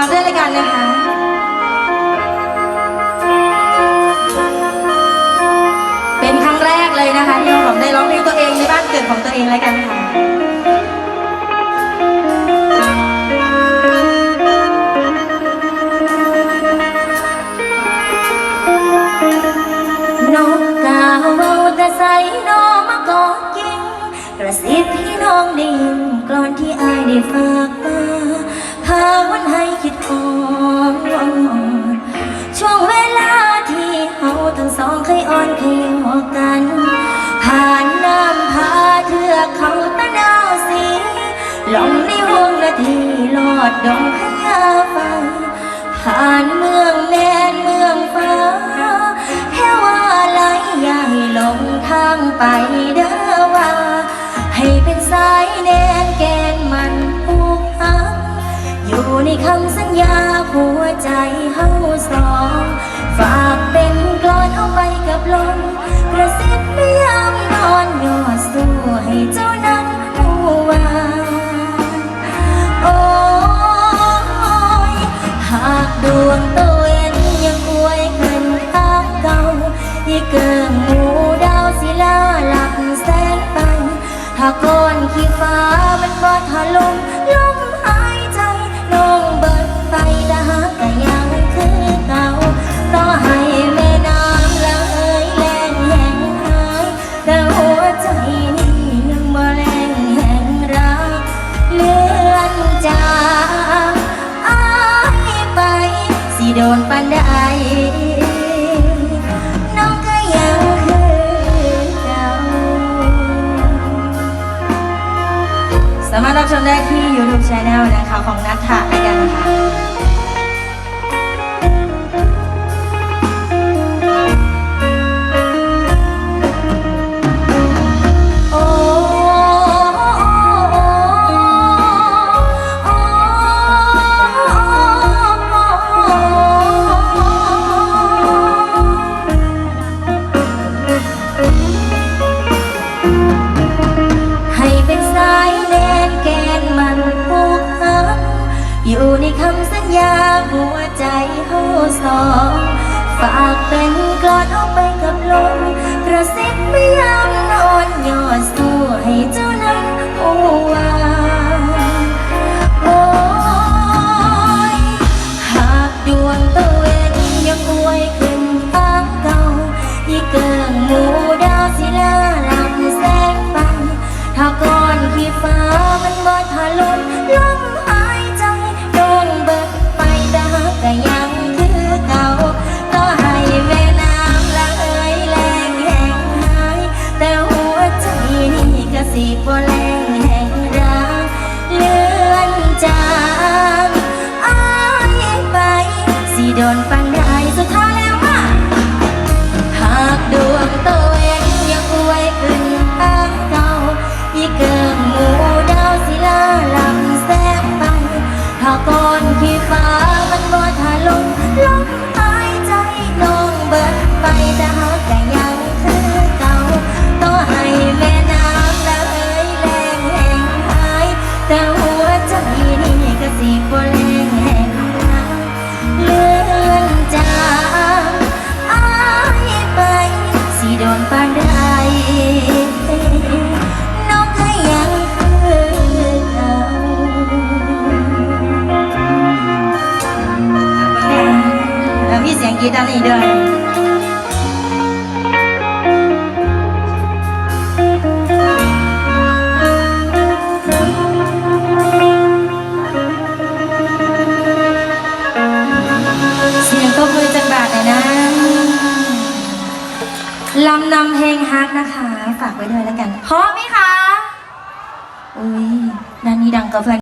ากด้วยรายการนะคะเป็นครั้งแรกเลยนะคะที่ผมได้ร้องเพลงตัวเองในบ้านเกิดของตัวเองแล้วกันค่ะนกกาเว้าแต่ใส่นอมากอดกินกระซิบที่น้องได้ยินกลอนที่อายได้ฝากมา ดดงพญาไฟผ่านเมืองแนนเมืองฟ้าแค่ว่าไหลใหญ่ลงทางไปเด้อว่า ให้เป็นสายแนนแกนมันผูกพันอยู่ในคำสัญญาหัวใจ ที่เกิงหมูดาวศิลาหลับแสงไปถ้าก้อนขี้ฟ้ามันบอดถล่มลมหายใจน้องเบิดไปแต่หากก็ยังคือเก่าต่อให้แม่น้ำไหลแรงแห่งหายแต่หัวใจนี่ยังบ่แรงแห่งรักเลื่อนจากอายไปสิโดนปันใด สามารถรับชมได้ที่ YouTube Channel นะคะ ของนัทธะแล้วกันค่ะ อยู่ในคำสัญญาหัวใจเฮาสอง ฝากเป็นกลอนเอาไปกับลมกระซิบ มีเสียงกีตาร์นี่ด้วยเสียงตบมือจากบาทเลยนะลำนำเพลงฮักนะคะ ฝากไว้ด้วยแล้วกันพร้อมไหมคะ อุ้ยนันนี้ดังกับเพื่อน